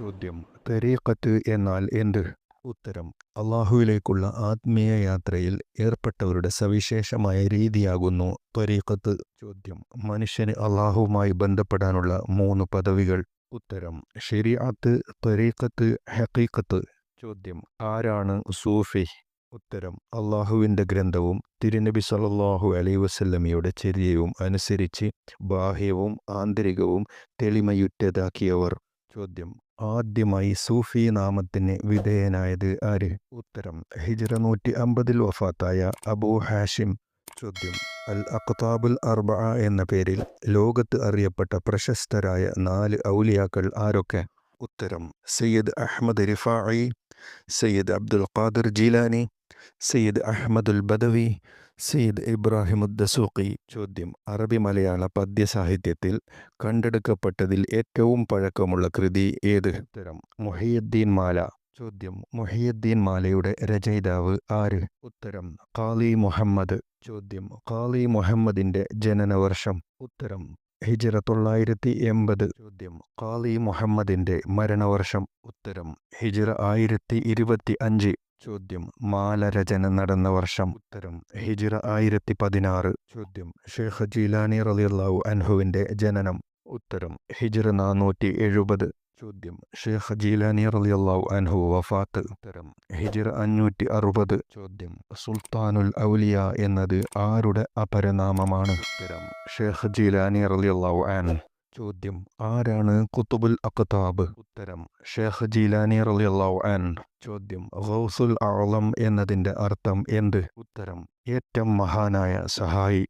ചോദ്യം തെരീഖത്ത് എന്നാൽ എന്ത്? ഉത്തരം അള്ളാഹുവിലേക്കുള്ള ആത്മീയ യാത്രയിൽ ഏർപ്പെട്ടവരുടെ സവിശേഷമായ രീതിയാകുന്നു ത്വരീഖത്ത് ചോദ്യം മനുഷ്യന് അള്ളാഹുവുമായി ബന്ധപ്പെടാനുള്ള മൂന്ന് പദവികൾ. ഉത്തരം ഷെരിയാത്ത് ത്വരീഖത്ത് ഹക്കീഖത്ത് ചോദ്യം ആരാണ് സൂഫി? ഉത്തരം അള്ളാഹുവിന്റെ ഗ്രന്ഥവും തിരുനബി സലല്ലാഹു അലൈ വസല്ലമയുടെ ചര്യയും അനുസരിച്ച് ബാഹ്യവും ആന്തരികവും തെളിമയുറ്റതാക്കിയവർ. ചോദ്യം ആദ്യമായി സൂഫി നാമത്തിന് വിധേയനായത് ആര്? ഉത്തരം ഹിജറ നൂറ്റി അമ്പതിൽ വഫാത്തായ അബൂ ഹാഷിം. ചോദ്യം അൽ അഖ്താബുൽ അർബ എന്ന പേരിൽ ലോകത്ത് അറിയപ്പെട്ട പ്രശസ്തരായ നാല് ഔലിയാക്കൾ ആരൊക്കെ? ഉത്തരം Sayyid Ahmad Rifai Sayyid Abdul Qadir Jilani Sayyid Ahmadul Badawi Sayyid Ibrahim Dasuqi ചോദ്യം. അറബി മലയാള പദ്യസാഹിത്യത്തിൽ കണ്ടെടുക്കപ്പെട്ടതിൽ ഏറ്റവും പഴക്കമുള്ള കൃതി ഏത്? ഉത്തരം മുഹിയുദ്ദീൻ മാല. ചോദ്യം മുഹിയുദ്ദീൻ മാലയുടെ രചയിതാവ് ആര്? ഉത്തരം ഖാലി മുഹമ്മദ്. ചോദ്യം ഖാലി മുഹമ്മദിന്റെ ജനനവർഷം. ഉത്തരം ഹിജറ തൊള്ളായിരത്തി എൺപത് ചോദ്യം ഖാലി മുഹമ്മദിന്റെ മരണവർഷം. ഉത്തരം ഹിജറ ആയിരത്തി ഇരുപത്തി അഞ്ച് ചോദ്യം. മാലരചന നടന്ന വർഷം. ഉത്തരം. ഹിജിറ ആയിരത്തി പതിനാറ് ചോദ്യം. ഷെയ്ഖ് ജീലാനി റലിയല്ലാവു അൻഹുവിന്റെ ജനനം. ഉത്തരം. ഹിജിറ നാനൂറ്റി എഴുപത് ചോദ്യം. ഷെയ്ഖ് ജീലാനി റലിയല്ലാവു അൻഹു വഫാത്ത്. ഉത്തരം. ഹിജിറ അഞ്ഞൂറ്റി അറുപത് ചോദ്യം. സുൽത്താനുൽ ഔലിയ എന്നത് ആരുടെ അപരനാമമാണ്? ഉത്തരം. ഷെയ്ഖ് ജീലാനി റലിയല്ലാവു അൻഹു. ചോദ്യം. ആരാണ് കുത്തുബുൽ അഖ്താബ്? ഉത്തരം ഷേഖ് ജീലാനി റളിയല്ലാഹു അൻ ചോദ്യം ഗൗസുൽ ആളം എന്നതിന്റെ അർത്ഥം എന്ത്? ഉത്തരം ഏറ്റവും മഹാനായ സഹായി.